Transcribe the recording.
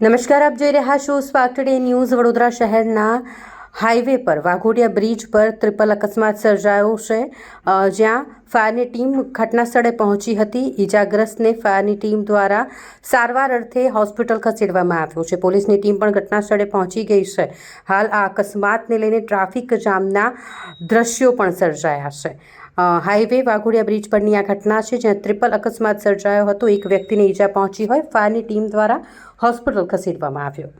નમસ્કાર આપ જોઈ રહ્યા છો સ્પાર્ક ટુડે ન્યૂઝ વડોદરા શહેરના હાઈવે પર, વાઘોડિયા બ્રિજ પર ટ્રિપલ અકસ્માત સર્જાયો છે. જ્યાં ફાયરની ટીમ ઘટના સ્થળે પહોંચી હતી. ઈજાગ્રસ્તને ફાયરની ટીમ દ્વારા સારવાર અર્થે હોસ્પિટલ ખસેડવામાં આવ્યો છે. પોલીસની ટીમ પણ ઘટના સ્થળે પહોંચી ગઈ છે. હાલ આ અકસ્માતને લઈને ટ્રાફિક જામના દ્રશ્યો પણ સર્જાયા છે. હાઈવે વાઘોડિયા બ્રિજ પરની આ ઘટના છે, જ્યાં ટ્રિપલ અકસ્માત સર્જાયો હતો. એક વ્યક્તિને ઈજા પહોંચી હોય, ફાયરની ટીમ દ્વારા હોસ્પિટલ ખસેડવામાં આવ્યો.